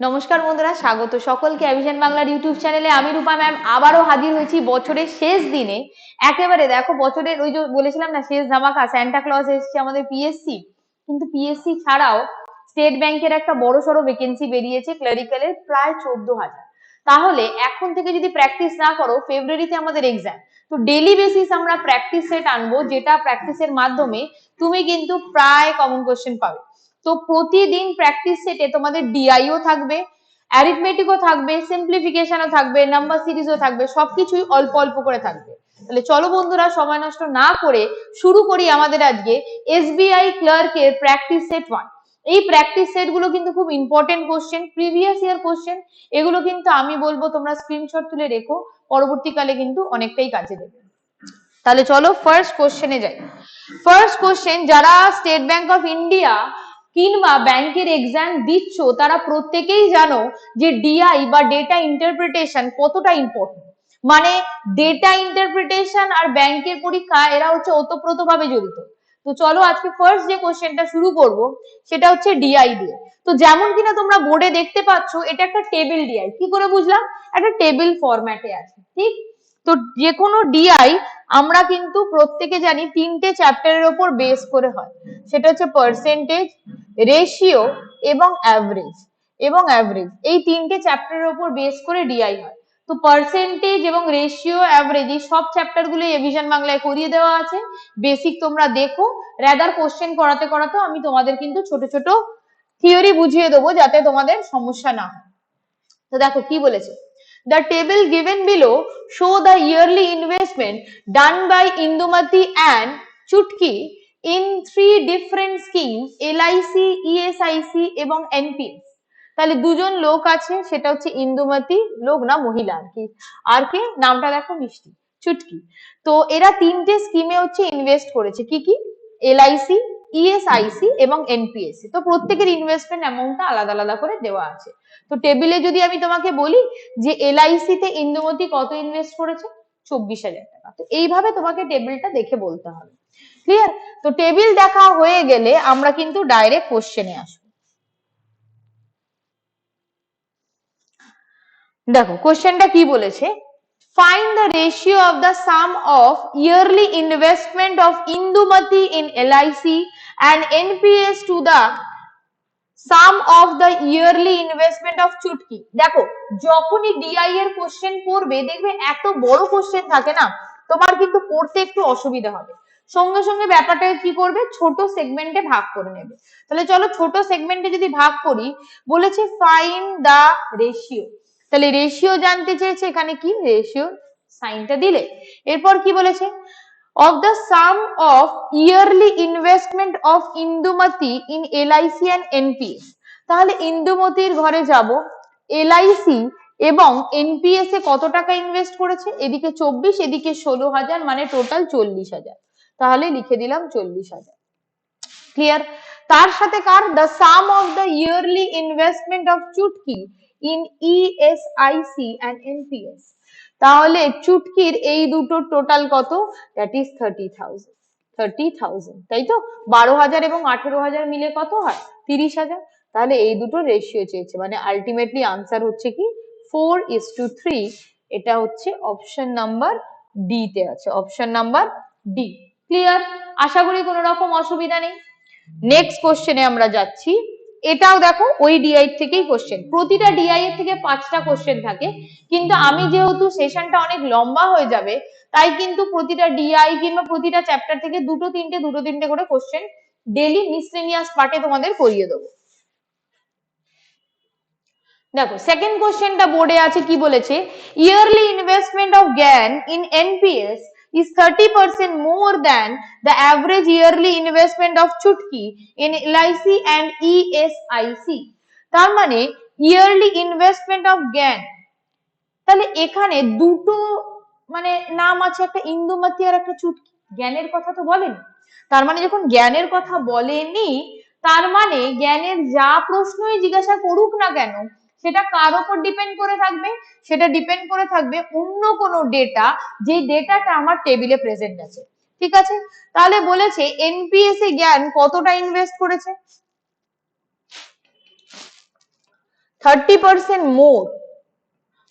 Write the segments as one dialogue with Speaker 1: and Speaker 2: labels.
Speaker 1: নমস্কার বন্ধুরা, স্বাগত সকলকে অ্যাভিশন বাংলার ইউটিউব চ্যানেলে। আমি রূপা ম্যাম, আবারও হাজির হয়েছি বছরের শেষ দিনে। একেবারে দেখো, বছরের ওই যে বলেছিলাম না, শেষ ধামাকা স্যান্টা ক্লজ এসছে আমাদের পিএসসি কিন্তু পিএসসি ছাড়াও স্টেট ব্যাংকের একটা বড় সড়ো ভ্যাকেন্সি বেরিয়েছে ক্লারিক্যালের প্রায় চোদ্দ হাজার। তাহলে এখন থেকে যদি প্র্যাকটিস না করো ফেব্রুয়ারিতে আমাদের এক্সাম তো ডেলি বেসিস আমরা প্র্যাকটিস সেট আনব, যেটা প্র্যাকটিসের মাধ্যমে তুমি কিন্তু প্রায় কমন কোশ্চেন পাবে। তো প্রতিদিন প্র্যাকটিস সেটে তোমাদের ডিআইও থাকবে অ্যারিথমেটিকও থাকবে সিম্পলিফিকেশনও থাকবে নাম্বার সিরিজও থাকবে, সবকিছুই অল্প অল্প করে থাকবে। তাহলে চলো বন্ধুরা, সময় নষ্ট না করে শুরু করি আমাদের আজকে এসবিআই ক্লার্কের প্র্যাকটিস সেট ওয়ান এই প্র্যাকটিস সেটগুলো কিন্তু খুব important question previous year question এগুলো কিন্তু আমি বলব তোমরা স্ক্রিনশট তুলে রেখো, পরবর্তীকালে কিন্তু অনেকটাই কাজে দেবে। তাহলে চলো ফার্স্ট কোশ্চেনে যাই। ফার্স্ট কোশ্চেন যারা স্টেট ব্যাংক অফ ইন্ডিয়া কিংবা ব্যাংকের এক্সাম দিচ্ছ, তারা প্রত্যেকেই জানো যে ডিআই বা ডেটা ইন্টারপ্রিটেশন কতটা ইম্পর্টেন্ট মানে ডেটা ইন্টারপ্রিটেশন আর ব্যাংকের পরীক্ষা, এরা হচ্ছে ওতপ্রোতভাবে জড়িত। তো চলো আজকে ফার্স্ট যে কোশ্চেনটা শুরু করব, সেটা হচ্ছে ডিআই দিয়ে। তো যেমন কিনা তোমরা বোর্ডে দেখতে পাচ্ছ, এটা একটা টেবিল ডিআই কি করে বুঝলাম? একটা টেবিল ফরম্যাটে আছে, ঠিক? তো যে কোনো ডিআই আমরা কিন্তু প্রত্যেকে জানি তিনটে চ্যাপ্টারের ওপর বেস করে হয়। সেটা হচ্ছে পার্সেন্টেজ রেশিও এবং অ্যাভারেজ এবং অ্যাভারেজ এই তিনটে চ্যাপ্টারের ওপর বেস করে ডিআই হয়। তো পার্সেন্টেজ এবং রেশিও অ্যাভারেজ এই সব চ্যাপ্টারগুলো এভিশন বাংলায় করিয়ে দেওয়া আছে। বেসিক তোমরা দেখো রেদার কোশ্চেন করাতে করাতে আমি তোমাদের কিন্তু ছোট ছোট থিওরি বুঝিয়ে দেবো যাতে তোমাদের সমস্যা না হয়। তো দেখো কি বলেছে, The table given below show the yearly investment done by Indumati and Chutki in three different schemes LIC, ESIC এবং NPS তাহলে দুজন লোক আছে সেটা হচ্ছে ইন্দুমতি লোক না মহিলা আর কি। আর কে নামটা দেখো মিষ্টি চুটকি। তো এরা তিনটে স্কিমে হচ্ছে ইনভেস্ট করেছে। কি কি? এলআইসি ইএসআইসি এবং এনপিএসসি তো প্রত্যেকের ইনভেস্টমেন্ট অ্যামাউন্টটা আলাদা আলাদা করে দেওয়া আছে। তো টেবিলে যদি আমি তোমাকে বলি যে এলআইসি তে ইন্দুমতি কত ইনভেস্ট করেছে? চব্বিশ হাজার টাকা। তো এইভাবে তোমাকে টেবিলটা দেখে বলতে হবে। ক্লিয়ার তো টেবিল দেখা হয়ে গেলে আমরা কিন্তু ডাইরেক্ট কোশ্চেনে আসব। দেখো কোশ্চেনটা কি বলেছে? Find the ratio of the sum of yearly investment of Indumati in LIC and NPS to the sum of the yearly investment of Chutki দেখো, যখনই ডিআই এর কোশ্চেন পড়বে দেখবে এত বড় কোশ্চেন থাকে না, তোমার কিন্তু পড়তে একটু অসুবিধা হবে। সঙ্গে সঙ্গে ব্যাপারটা কি করবে? ছোট সেগমেন্টে ভাগ করে নেবে। তাহলে চলো ছোট সেগমেন্টে যদি ভাগ করি, বলেছে ফাইন দা রেশিও তাহলে রেশিও জানতে চেয়েছে এখানে কি? রেশিও সাইনটা দিলে। এরপর কি বলেছে? of the sum of yearly investment of Indumati in LIC and NPS তাহলে ইন্দুমতির ঘরে যাব এলআইসি এবং এনপিএস এ কত টাকা ইনভেস্ট করেছে? এদিকে চব্বিশ, এদিকে ষোলো হাজার মানে টোটাল চল্লিশ হাজার। তাহলে লিখে দিলাম চল্লিশ হাজার। ক্লিয়ার তার সাথে কার? The sum of the yearly investment of Chutki in ESIC and NPS তাহলে চুটকির এই দুটো টোটাল কত? That is thirty thousand thirty thousand তাই তো? বারো হাজার এবং আঠেরো হাজার মিলে কত হয়? তিরিশ হাজার। তাহলে এই দুটো রেশিও চেয়েছে। মানে আলটিমেটলি আনসার হচ্ছে কি? ফোর ইস টু থ্রি এটা হচ্ছে অপশন নাম্বার ডি তে আছে। অপশন নাম্বার ডি ক্লিয়ার আশা করি কোনো রকম অসুবিধা নেই। নেক্সট কোশ্চেনে আমরা যাচ্ছি। এটাও দেখো, ওই ডিআই থেকেই কোশ্চেন প্রতিটা ডিআই এর থেকে পাঁচটা কোশ্চেন থাকে। কিন্তু আমি যেহেতু সেশনটা অনেক লম্বা হয়ে যাবে, তাই কিন্তু প্রতিটা ডিআই কিংবা প্রতিটা চ্যাপ্টার থেকে দুটো তিনটে দুটো তিনটে করে কোশ্চেন ডেলি মিসলেনিয়াস পার্টে তোমাদের করিয়ে দেবো। দেখো সেকেন্ড কোশ্চেনটা বোর্ডে আছে, কি বলেছে? Yearly investment of Gyan in NPS is 30% more than the average yearly investment of Chutki in LIC and ESIC তার মানে ইয়ারলি ইনভেস্টমেন্ট অফ জ্ঞান তাহলে এখানে দুটো মানে নাম আছে, একটা ইন্দুমতি আর একটা চুটকি। জ্ঞানের কথা তো বলেনি। তার মানে যখন জ্ঞানের কথা বলেনি, তার মানে জ্ঞানের যা প্রশ্নই জিজ্ঞাসা করুক না কেন সেটা কার উপর ডিপেন্ড করে থাকবে? সেটা ডিপেন্ড করে থাকবে অন্য কোনো ডেটা যে ডেটাটা আমার টেবিলে প্রেজেন্ট আছে। ঠিক আছে? তাহলে বলেছে এনপিএস এ জ্ঞান কতটা ইনভেস্ট করেছে? থার্টি পার্সেন্ট মোর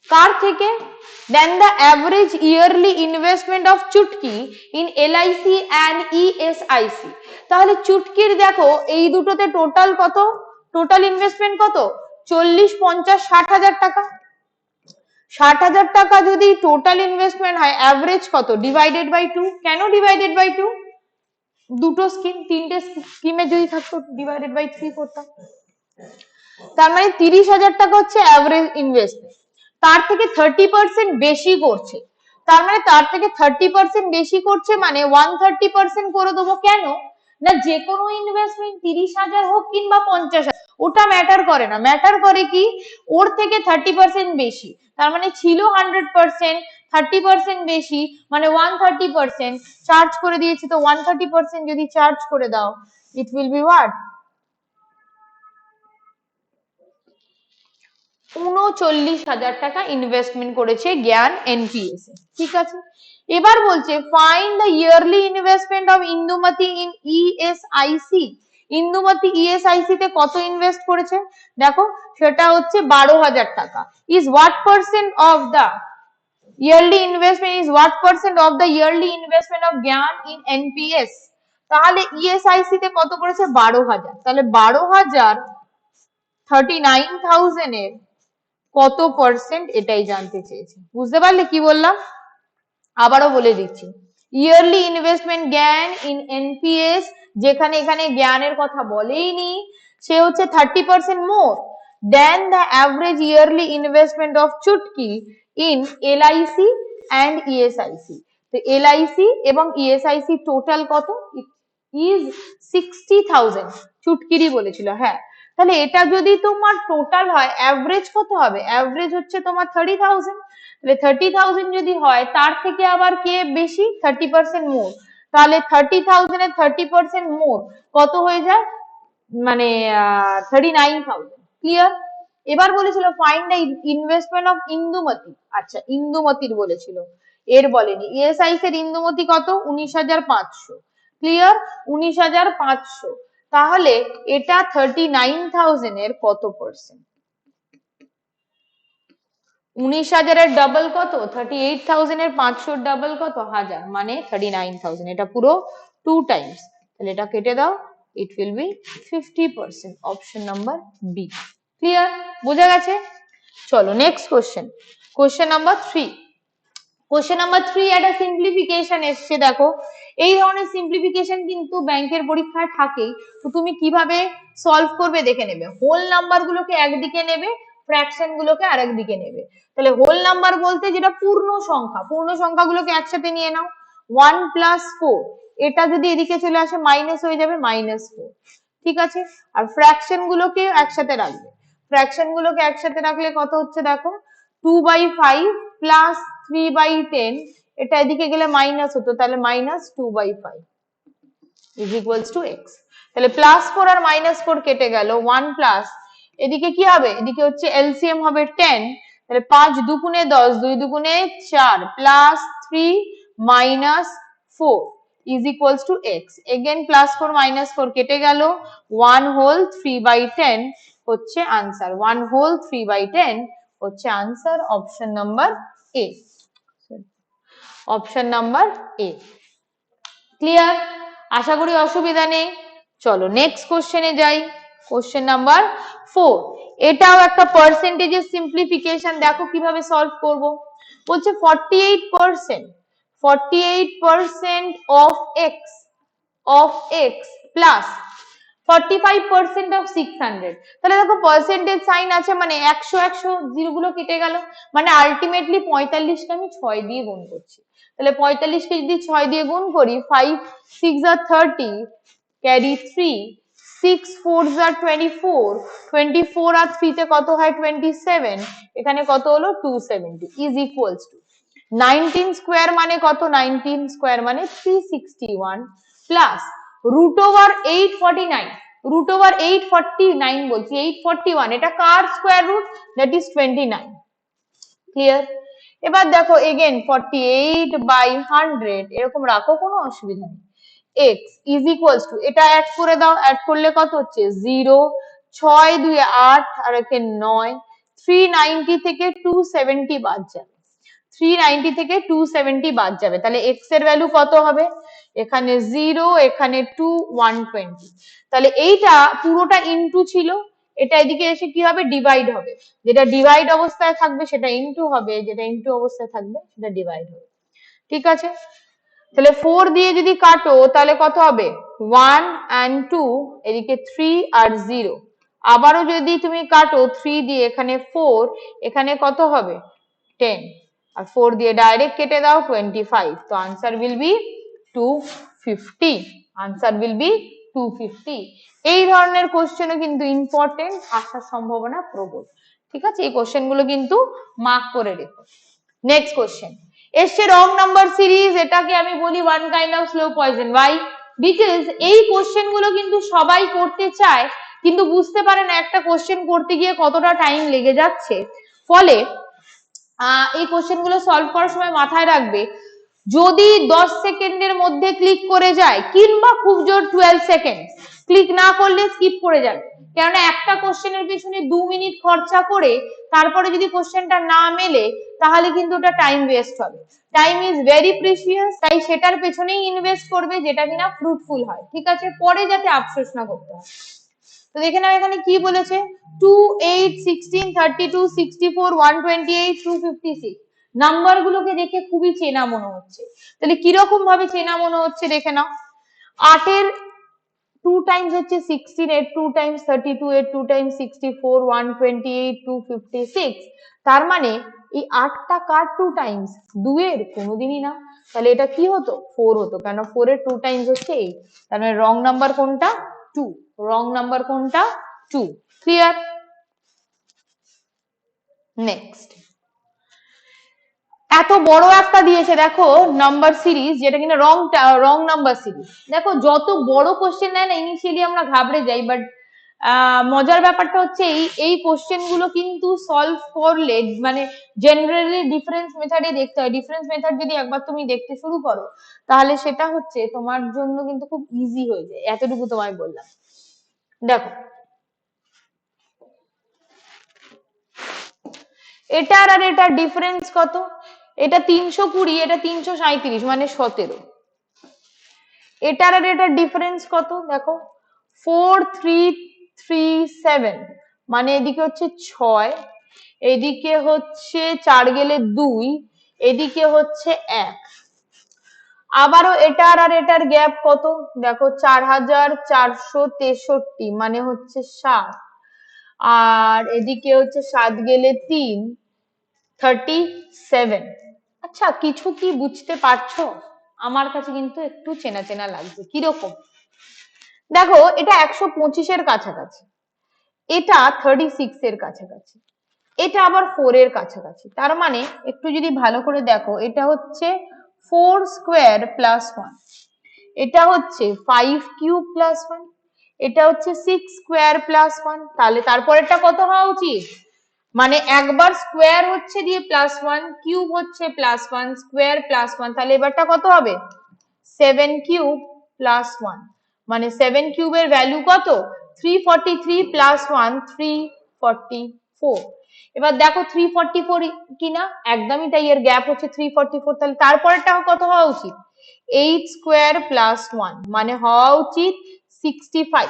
Speaker 1: কার থেকে? Than the average yearly investment of Chutki in LIC and ESIC তাহলে চুটকির দেখো, এই দুটোতে টোটাল কত? টোটাল ইনভেস্টমেন্ট কত? চল্লিশ, পঞ্চাশ, ষাট হাজার টাকা। ষাট হাজার টাকা যদি টোটাল ইনভেস্টমেন্ট হয় অ্যাভারেজ কত? ডিভাইডেড বাই টু কেন ডিভাইডেড বাই টু দুটো স্কিম তিনটে স্কিমে যদি থাকতো ডিভাইডেড বাই থ্রি করতাম। তার মানে তিরিশ হাজার টাকা হচ্ছে অ্যাভারেজ ইনভেস্টমেন্ট তার থেকে থার্টি পার্সেন্ট বেশি করছে। তার মানে তার থেকে থার্টি পার্সেন্ট বেশি করছে মানে ওয়ান থার্টি পার্সেন্ট করে দেবো কেন? না, যে কোনো ইনভেস্টমেন্ট তিরিশ হাজার হোক কিংবা পঞ্চাশ হাজার, ওটা ম্যাটার করে না। ম্যাটার করে কি? ওর থেকে থার্টি পার্সেন্ট বেশি। তার মানে ছিল হান্ড্রেড পার্সেন্ট থার্টি পার্সেন্ট বেশি মানে ওয়ান থার্টি পার্সেন্ট চার্জ করে দিয়েছি, তো ওয়ান থার্টি পার্সেন্ট যদি চার্জ করে দাও ইট উইল বি হোয়াট উনচল্লিশ হাজার টাকা ইনভেস্টমেন্ট করেছে জ্ঞান এনপিএস ঠিক আছে? এবার বলছে find the yearly investment of Indumati in ESIC Indumati ESIC তে কত ইনভেস্ট করেছে? দেখো, সেটা হচ্ছে বারো হাজার টাকা। Is what percent of the yearly investment is what percent of the yearly investment of Gyan in NPS তাহলে ইএসআইসি তে কত করেছে? বারো হাজার। তাহলে বারো হাজার থার্টি নাইন থাউজেন্ডের কত পার্সেন্ট এটাই জানতে চেয়েছে। বুঝতে পারলে কি বললাম? আবারও বলে দিচ্ছি। Yearly investment Gyan in NPS যেখানে এখানে জ্ঞানের কথা বলেইনি, সে হচ্ছে thirty percent more than the average yearly investment of Chutki in LIC and ESIC তো এলআইসি এবং ইএসআইসি টোটাল কত? ইজ সিক্সটি থাউজেন্ড চুটকিরই বলেছিল হ্যাঁ। তাহলে এটা যদি তোমার টোটাল হয় অ্যাভারেজ কত হবে? অ্যাভারেজ হচ্ছে তোমার থার্টি থাউজেন্ড তাহলে থার্টি থাউজেন্ড যদি হয়, তার থেকে আবার কে বেশি? থার্টি পার্সেন্ট মোর তাহলে থার্টি থাউজেন্ড এর থার্টি পার্সেন্ট মোর কত হয়ে যায়? মানে থার্টি নাইন থাউজেন্ড ক্লিয়ার এবার বলেছিল find the investment of Indumati আচ্ছা ইন্দুমতির বলেছিল। এর বলেনি। ইএসআইস এর ইন্দুমতি কত? উনিশ হাজার পাঁচশো। ক্লিয়ার উনিশ হাজার পাঁচশো। তাহলে এটা থার্টি নাইন থাউজেন্ড এর কত পার্সেন্ট উনিশ হাজারের ডাবল কত? থার্টি এইট থাউজেন্ড এর পাঁচশোর ডাবল কত? হাজার মানে থার্টি নাইন থাউজেন্ড এটা পুরো টু টাইমস তাহলে এটা কেটে দাও it will be fifty percent option number B clear বোঝা গেছে? চলো next question question number three question number three একটা সিম্পলিফিকেশন এসছে, দেখো। এই ধরনের সিম্পলিফিকেশন কিন্তু ব্যাংকের পরীক্ষায় থাকেই। তো তুমি কীভাবে সলভ করবে দেখে নেবে। হোল নাম্বার গুলোকে একদিকে নেবে ফ্র্যাকশন গুলোকে আরেক দিকে নেবে। তাহলে হোল নাম্বার বলতে যেটা পূর্ণ সংখ্যা, পূর্ণ সংখ্যাগুলোকে একসাথে নিয়ে নাও। ওয়ান প্লাস ফোর এটা যদি এদিকে চলে আসে মাইনাস হয়ে যাবে মাইনাস ফোর ঠিক আছে? আর ফ্র্যাকশন গুলোকে একসাথে রাখবে। ফ্র্যাকশন গুলোকে একসাথে রাখলে কত হচ্ছে দেখো? Two by five plus three by ten এটা এদিকে গেলে মাইনাস হতো, তাহলে minus two by five is equals to x তাহলে প্লাস ফোর আর মাইনাস ফোর কেটে গেল ওয়ান প্লাস এদিকে কি হবে? এদিকে হচ্ছে এলসিএম হবে টেন তাহলে পাঁচ দুগুণে দশ, দুই দুগুণে চার plus three minus four is equals to x again plus four minus four কেটে গেল one whole three by ten হচ্ছে answer one whole three by ten হচ্ছে answer option number A option number A clear আশা করি অসুবিধা নেই। চলো next কোশ্চেনে যাই। কোশ্চেন নাম্বার ফোর এটাও একটা পার্সেন্টেজের সিম্পলিফিকেশন দেখো কীভাবে সলভ করব। বলছে forty eight percent forty eight percent of x of x plus forty five percent of six hundred তাহলে দেখো পার্সেন্টেজ সাইন আছে মানে একশো একশো জিরো গুলো কেটে গেল। মানে আলটিমেটলি পঁয়তাল্লিশকে আমি ছয় দিয়ে গুণ করছি। তাহলে পঁয়তাল্লিশকে যদি ছয় দিয়ে গুণ করি ফাইভ সিক্স আর thirty carry three six four আর টোয়েন্টি ফোর টোয়েন্টি ফোর আর থ্রিতে কত হয়? টোয়েন্টি সেভেন এখানে কত হলো? Two seventy is equals to nineteen square মানে কত? নাইনটিন স্কোয়ার মানে three sixty one plus root over eight forty nine root over eight forty nine বলছি এইট ফর্টি ওয়ান এটা কার square root that is twenty nine clear এবার দেখো again forty eight by hundred এরকম রাখো, কোনো অসুবিধা নেই। এক্স ইজ ইকুয়ালস টু এটা অ্যাড করে দাও অ্যাড করলে কত হচ্ছে? জিরো ছয় দুই আট, আর একে নয় থ্রি নাইনটি থেকে টু সেভেন্টি বাদ যাবে থ্রি নাইনটি থেকে টু সেভেন্টি বাদ যাবে। তাহলে এক্সের ভ্যালু কত হবে? এখানে জিরো এখানে টু ওয়ান টোয়েন্টি তাহলে এইটা পুরোটা ইনটু ছিল। এটা এদিকে এসে কি হবে? ডিভাইড হবে। যেটা ডিভাইড অবস্থায় থাকবে, সেটা ইনটু হবে। যেটা ইনটু অবস্থায় থাকবে, সেটা ডিভাইড হবে। ঠিক আছে? তাহলে ফোর দিয়ে যদি কাটো, তাহলে কত হবে? ওয়ান অ্যান্ড টু এদিকে থ্রি আর জিরো আবারও যদি তুমি কাটো থ্রি দিয়ে এখানে ফোর এখানে কত হবে? টেন আর ফোর দিয়ে ডাইরেক্ট কেটে দাও টোয়েন্টি ফাইভ তো answer will be two fifty answer will be two fifty এই ধরনের কোশ্চেনও কিন্তু ইম্পর্টেন্ট আসার সম্ভাবনা প্রবল। ঠিক আছে? এই কোশ্চেনগুলো কিন্তু মার্ক করে রেখো। নেক্সট কোশ্চেন এসছে রং নাম্বার সিরিজ এটাকে আমি বলি one kind of slow poison why because এই কোশ্চেনগুলো কিন্তু সবাই করতে চায়, কিন্তু বুঝতে পারে না একটা কোশ্চেন করতে গিয়ে কতটা টাইম লেগে যাচ্ছে। ফলে এই কোশ্চেনগুলো সলভ করার সময় মাথায় রাখবে। যদি দশ সেকেন্ডের মধ্যে ক্লিক করে যায়, কিংবা খুব জোর টুয়েলভ সেকেন্ড ক্লিক না করলে স্কিপ করে যাবে। কেননা একটা কোশ্চেনের পিছনে দু মিনিট খরচা করে তারপরে যদি কোশ্চেনটা না মেলে, তাহলে কিন্তু ওটা টাইম ওয়েস্ট হবে। টাইম ইজ ভেরি প্রিসিয়াস তাই সেটার পেছনেই ইনভেস্ট করবে, যেটা কিনা ফ্রুটফুল হয়। ঠিক আছে? পরে যাতে আফসোস না করতে হয়। তো দেখে নাও এখানে কি বলেছে? Two eight sixteen thirty two sixty four one twenty eight two fifty six number গুলোকে দেখে খুবই চেনা মনে হচ্ছে। তাহলে কীরকম ভাবে চেনা মনে হচ্ছে দেখে নাও। আটের টু টাইমস হচ্ছে সিক্সটিন এর টু টাইমস থার্টি টু এর two times sixty four one twenty eight two fifty six তার মানে এই আটটা কার টু টাইমস দুয়ের, কোনোদিনই না। তাহলে এটা কি হতো? ফোর হতো। কেন? ফোর এর টু টাইমস হচ্ছে এইট তার মানে রং নাম্বার কোনটা? টু রং নাম্বার কোনটা? টু ক্লিয়ার নেক্সট এত বড় একটা দিয়েছে, দেখো নাম্বার সিরিজ যেটা কিনা রং রং নাম্বার সিরিজ দেখো, যত বড় কোশ্চেন নেয় না ইনিশিয়ালি আমরা ঘাবড়ে যাই বাট মজার ব্যাপারটা হচ্ছে এই এই কোশ্চেনগুলো কিন্তু সলভ করলে মানে জেনারেলি ডিফারেন্স মেথডে দেখতে হয়। ডিফারেন্স মেথড যদি একবার তুমি দেখতে শুরু করো, তাহলে সেটা হচ্ছে তোমার জন্য কিন্তু খুব ইজি হয়ে যায়, এতটুকু তোমায় বললাম। দেখো। এটার আর এটার ডিফারেন্স কত? এটা তিনশো কুড়ি, এটা তিনশো সাঁইত্রিশ মানে সতেরো। এটার আর এটার ডিফারেন্স কত? দেখো ফোর থ্রি থ্রি সেভেন মানে এদিকে হচ্ছে ছয়, এদিকে হচ্ছে, চার গেলে দুই, এদিকে হচ্ছে এক। আবারও এটার আর এটার গ্যাপ কত? দেখো, চার হাজার চারশো তেষট্টি মানে হচ্ছে সাত। আর এদিকে হচ্ছে সাত গেলে তিন থার্টি সেভেন আচ্ছা কিছু কি বুঝতে পারছ? আমার কাছে কিন্তু একটু চেনা চেনা লাগছে, কীরকম? দেখো, এটা একশো পঁচিশের কাছাকাছি। এটা থার্টি সিক্স এর কাছাকাছি। এটা আবার ফোর এর কাছাকাছি। তার মানে একটু যদি ভালো করে দেখো, এটা হচ্ছে ফোর স্কোয়ার প্লাস ওয়ান। এটা হচ্ছে ফাইভ কিউব প্লাস ওয়ান। এটা হচ্ছে সিক্স স্কোয়ার প্লাস ওয়ান। তাহলে তারপরেরটা কত হওয়া উচিত? মানে একবার স্কোয়ার হচ্ছে দিয়ে প্লাস ওয়ান, কিউব হচ্ছে plus one, square plus one. তাহলে এবারটা কত হবে? Seven cube plus one. মানে সেভেন কিউবের ভ্যালু কত? Three forty three plus one three forty four এবার দেখো থ্রি ফর্টি ফোর কিনা, একদমই তাই এর গ্যাপ হচ্ছে থ্রি ফর্টি ফোর তাহলে তারপরেরটা কত হওয়া উচিত? এইট স্কোয়ার প্লাস ওয়ান মানে হওয়া উচিত সিক্সটি ফাইভ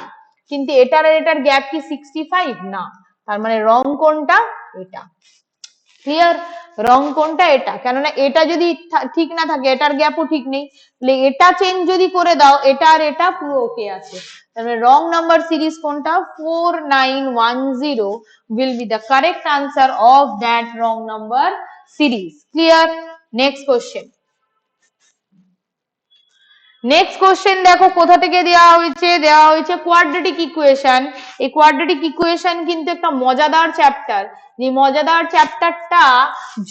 Speaker 1: কিন্তু এটার আর এটার গ্যাপ কি সিক্সটি ফাইভ না। তার মানে রং কোনটা? এটা। ক্লিয়ার রং কোনটা? এটা। কেননা এটা যদি ঠিক না থাকে, এটার গ্যাপও ঠিক নেই। এটা চেঞ্জ যদি করে দাও, এটা আর এটা পুরো ওকে আছে। তাহলে রং নাম্বার সিরিজ কোনটা? Four nine one zero will be the correct answer of that wrong number series clear next question. Next question দেখো, কোথা থেকে দেওয়া হয়েছে? দেওয়া হয়েছে কোয়াড্রেটিক ইকুয়েশন এই কোয়াড্রেটিক ইকুয়েশন কিন্তু একটা মজাদার চ্যাপ্টার যে মজাদার চ্যাপ্টারটা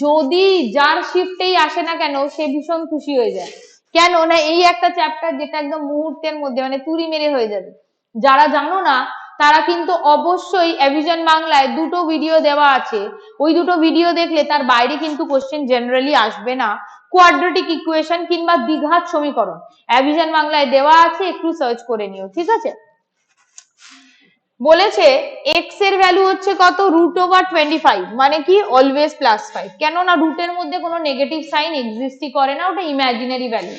Speaker 1: যদি যার শিফটেই আসে না কেন, সে ভীষণ খুশি হয়ে যায়। কেন? না, এই একটা চ্যাপ্টার যেটা একদম মুহূর্তের মধ্যে মানে তুড়ি মেরে হয়ে যাবে। যারা জানো না, তারা কিন্তু অবশ্যই অ্যাভিজন বাংলায় দুটো ভিডিও দেওয়া আছে। ওই দুটো ভিডিও দেখলে তার বাইরে কিন্তু কোশ্চেন জেনারেলি আসবে না। কোয়াড্রেটিক ইকুয়েশন কিংবা দ্বিঘাত সমীকরণ। অ্যাভিশন বাংলায় দেওয়া আছে, একটু সার্চ করে নিও, ঠিক আছে? বলেছে এক্সের ভ্যালু হচ্ছে কত? রুট ওভার টোয়েন্টি ফাইভ মানে কি? অলওয়েজ প্লাস ফাইভ কেননা রুটের মধ্যে কোনো নেগেটিভ সাইন এক্সিস্টই করে না, ওটা imaginary value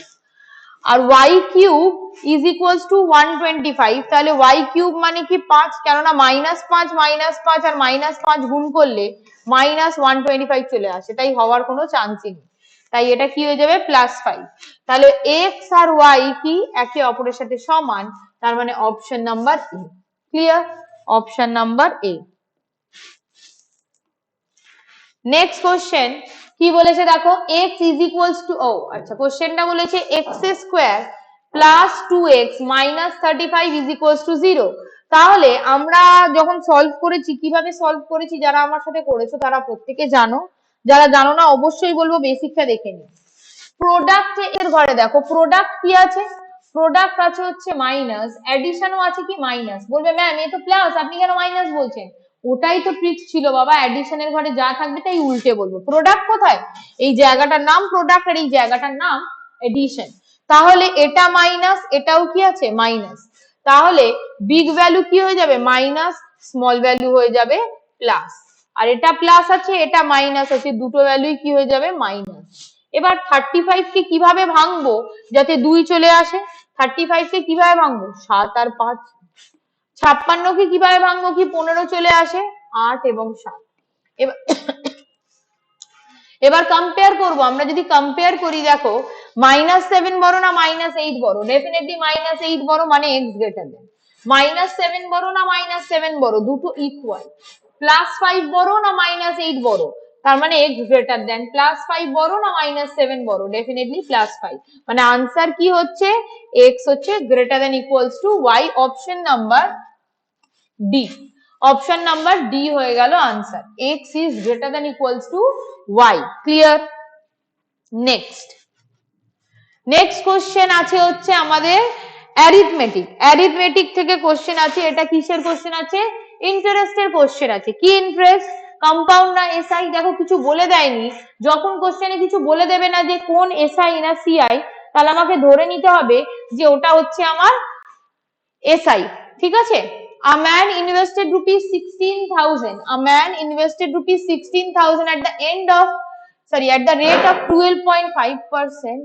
Speaker 1: R y cube is equals to one twenty five তাহলে ওয়াই কিউব মানে কি পাঁচ? কেননা মাইনাস পাঁচ মাইনাস পাঁচ, আর মাইনাস পাঁচ গুণ করলে মাইনাস ওয়ান টোয়েন্টি ফাইভ চলে আসে, তাই হওয়ার কোনো চান্সই নেই। তাই এটা কি হয়ে যাবে? প্লাস ফাইভ তাহলে এক্স আর ওয়াই কি? একে অপরের সাথে সমান, তার মানে option number A clear option number A next question কি বলেছে দেখো? এক্স ইজ ইকুয়ালস টু ও আচ্ছা কোশ্চেনটা বলেছে x square plus two x minus thirty five is equals to zero তাহলে আমরা যখন সলভ করেছি, কীভাবে সলভ করেছি, যারা আমার সাথে করেছ, তারা প্রত্যেকে জানো। যারা জানো না, অবশ্যই বলব বেসিকটা দেখে নিও। প্রোডাক্টের ঘরে দেখো প্রোডাক্ট কি আছে? প্রোডাক্ট আছে হচ্ছে মাইনাস অ্যাডিশনও আছে কি? মাইনাস বলবে ম্যাম এ তো প্লাস আপনি কেন মাইনাস বলছেন? ওটাই তো ট্রিক্স ছিল, বাবা। অ্যাডিশনের ঘরে যা থাকবে তাই উল্টে বলব। প্রোডাক্ট কোথায়? এই জায়গাটার নাম প্রোডাক্ট আর এই জায়গাটার নাম এডিশন তাহলে এটা মাইনাস এটাও কি আছে? মাইনাস তাহলে বিগ ভ্যালু কি হয়ে যাবে? মাইনাস স্মল ভ্যালু হয়ে যাবে প্লাস আর এটা প্লাস আছে, এটা মাইনাস আছে, দুটো ভ্যালুই কি হয়ে যাবে? মাইনাস এবার থার্টি ফাইভ কে কীভাবে ভাঙবো যাতে দুই চলে আসে? থার্টি ফাইভ কে কীভাবে ভাঙবো? সাত আর পাঁচ। ছাপ্পান্ন কে কীভাবে ভাঙবো কি? পনেরো চলে আসে, আট এবং সাত। এবার এবার কম্পেয়ার করব। আমরা যদি কম্পেয়ার করি, দেখো মাইনাস সেভেন বড় না মাইনাস এইট বড়? ডেফিনেটলি মাইনাস এইট বড় মানে x greater than minus seven বড় না মাইনাস সেভেন বড়? দুটো ইকুয়াল প্লাস ফাইভ বড় না মাইনাস এইট বড়? তার মানে x greater than plus five বড় না মাইনাস সেভেন বড়? ডেফিনেটলি প্লাস ফাইভ মানে আনসার কি হচ্ছে? এক্স হচ্ছে greater than equals to y option number D option number D হয়ে গেল answer x is greater than equals to y clear next next question আছে হচ্ছে আমাদের অ্যারিথমেটিক অ্যারিথমেটিক থেকে কোশ্চেন আছে, এটা কিসের কোশ্চেন আছে? ইন্টারেস্টের কোশ্চেন আছে। কি ইন্টারেস্ট কম্পাউন্ড না এসআই দেখো, কিছু বলে দেয়নি। যখন কোশ্চেনে কিছু বলে দেবে না যে কোন এসআই না সিআই তাহলে আমাকে ধরে নিতে হবে যে ওটা হচ্ছে আমার এসআই ঠিক আছে? A man invested rupees 16000 a man invested rupees 16000 at the end of, sorry, at the rate of 12.5 percent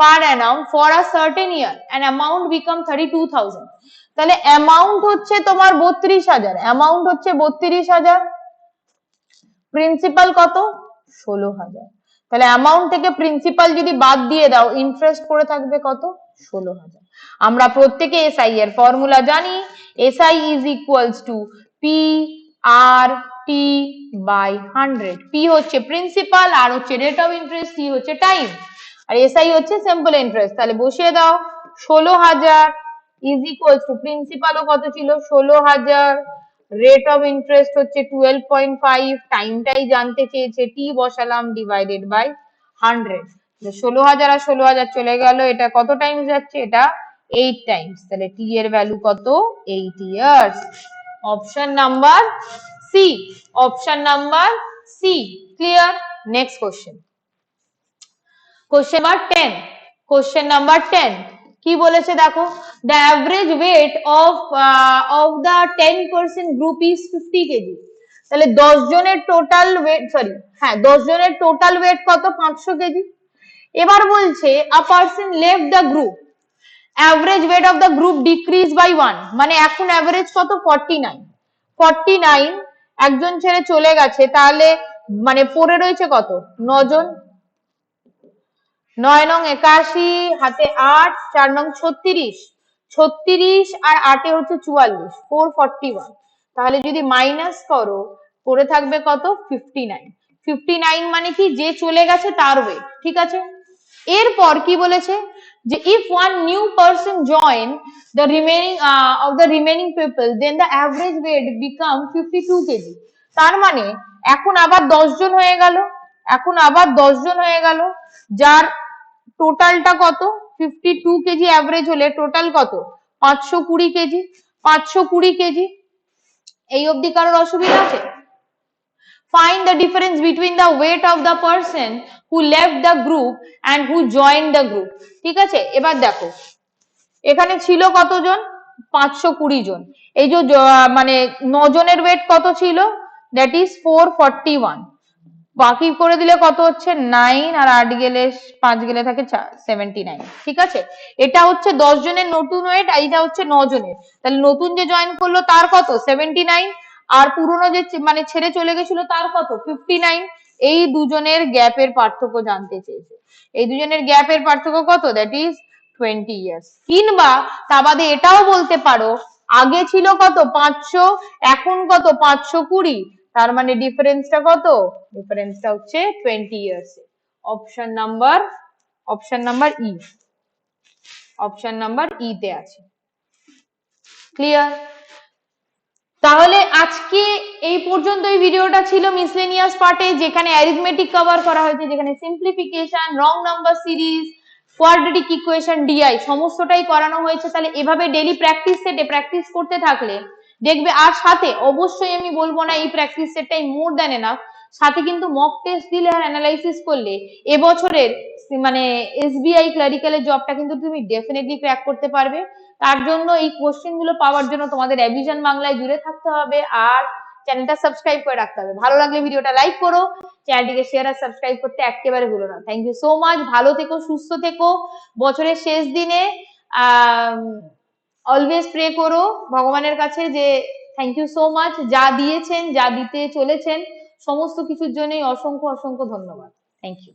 Speaker 1: per annum for a certain year, an amount become 32000 তাহলে অ্যামাউন্ট হচ্ছে তোমার বত্রিশ হাজার। অ্যামাউন্ট হচ্ছে বত্রিশ হাজার। প্রিন্সিপাল কত? ষোলো হাজার। তাহলে অ্যামাউন্ট থেকে প্রিন্সিপাল যদি বাদ দিয়ে দাও ইন্টারেস্ট পড়ে থাকবে কত? ষোলো হাজার। আমরা প্রত্যেকে এসআই এর ফর্মুলা জানি। SI is equals to P R T by hundred P হচ্ছে প্রিন্সিপাল আর হচ্ছে রেট অফ ইন্টারেস্ট টি হচ্ছে টাইম আর এসআই হচ্ছে সিম্পল ইন্টারেস্ট তাহলে বসিয়ে দাও, ষোলো হাজার ইজ ইকুয়ালস টু প্রিন্সিপালও কত ছিল? ষোলো হাজার। রেট অফ ইন্টারেস্ট হচ্ছে টুয়েলভ পয়েন্ট ফাইভ টাইমটাই জানতে চেয়েছে টি বসালাম ডিভাইডেড বাই হান্ড্রেড ষোলো হাজার আর ষোলো হাজার চলে গেল, এটা কত টাইমস যাচ্ছে? এটা এইট টাইমস তাহলে টি এর ভ্যালু কত? Eight years option number C option number C clear next question question number ten question number ten কি বলেছে দেখো? The average weight of of the ten percent group is fifty kg তাহলে দশ জনের total wait sorry হ্যাঁ দশ জনের total wait কত? পাঁচশো কেজি এবার বলছে a person left the group average weight of the group decrease by one মানে এখন অ্যাভারেজ কত? ফর্টি নাইন ফর্টি নাইন একজন ছেড়ে চলে গেছে, তাহলে মানে পড়ে রয়েছে কত? নজন? নয় নং একাশি, হাতে আট, চার নং ছত্রিশ। ছত্রিশ আর আটে হচ্ছে চুয়াল্লিশ ফোর ফর্টি ওয়ান তাহলে যদি মাইনাস করো, পড়ে থাকবে কত? ফিফটি নাইন ফিফটি নাইন মানে কি? যে চলে গেছে তার ওয়েট ঠিক আছে? এরপর কি বলেছে? যে if one new person join the remaining of the remaining people then the average weight become fifty two kg তার মানে এখন আবার দশজন হয়ে গেল। এখন আবার দশজন হয়ে গেল, যার টোটালটা কত? ফিফটি টু কেজি অ্যাভারেজ হলে টোটাল কত? পাঁচশো কুড়ি কেজি। পাঁচশো কুড়ি কেজি। এই অবধি কারোর অসুবিধা আছে? Find the difference between the weight of the person who left the group and who joined the group. ঠিক আছে? এবার দেখো। এখানে ছিল কতজন? পাঁচশো কুড়ি জন। এই যে মানে নজনের ওয়েট কত ছিল? That is four forty one বাকি করে দিলে কত হচ্ছে? নাইন আর আট গেলে, পাঁচ গেলে থাকে সেভেন্টি নাইন ঠিক আছে? এটা হচ্ছে দশ জনের নতুন ওয়েট আর এটা হচ্ছে ন জনের। তাহলে নতুন যে জয়েন করল তার কত? সেভেন্টি নাইন আর পুরনো যে মানে ছেড়ে চলে গেছিল তার কত? ফিফটি নাইন এই দুজনের গ্যাপের পার্থক্য জানতে চেয়েছে। এই দুজনের গ্যাপের পার্থক্য কত? দ্যাট ইজ টোয়েন্টি ইয়ার্স কিংবা তা বাদে এটাও বলতে পারো, আগে ছিল কত? পাঁচশো, এখন কত? পাঁচশো কুড়ি। তার মানে ডিফারেন্সটা কত? ডিফারেন্সটা হচ্ছে twenty years option number option number E option number E তে আছে। ক্লিয়ার তাহলে আজকে এই পর্যন্ত এই ভিডিওটা ছিল মিসলেনিয়াস পার্টে যেখানে অ্যারিথমেটিক কভার করা হয়েছে, যেখানে simplification wrong number series quadratic equation DI সমস্তটাই করানো হয়েছে। তাহলে এভাবে ডেলি প্র্যাকটিস সেটে প্র্যাকটিস করতে থাকলে দেখবে আর সাথে অবশ্যই আমি বলব না এই প্র্যাকটিস সেটটাই মোর দ্যান এনাফ সাথে কিন্তু মক টেস্ট দিলে আর অ্যানালাইসিস করলে এবছরের মানে এসবিআই ক্লারিক্যালের জবটা কিন্তু তুমি ডেফিনেটলি ক্র্যাক করতে পারবে। তার জন্য এই কোশ্চেনগুলো পাওয়ার জন্য তোমাদের অ্যাভিশন বাংলায় জুড়ে থাকতে হবে আর চ্যানেলটা সাবস্ক্রাইব করে রাখতে হবে। ভালো লাগলে ভিডিওটা লাইক করো চ্যানেলটিকে শেয়ার আর সাবস্ক্রাইব করতে একেবারে ভুলো না। থ্যাংক ইউ সো মাচ ভালো থেকো, সুস্থ থেকো। বছরের শেষ দিনে অলওয়েজ প্রে করো। ভগবানের কাছে যে থ্যাংক ইউ সো মাচ যা দিয়েছেন, যা দিতে চলেছেন, সমস্ত কিছুর জন্যই অসংখ্য অসংখ্য ধন্যবাদ। Thank you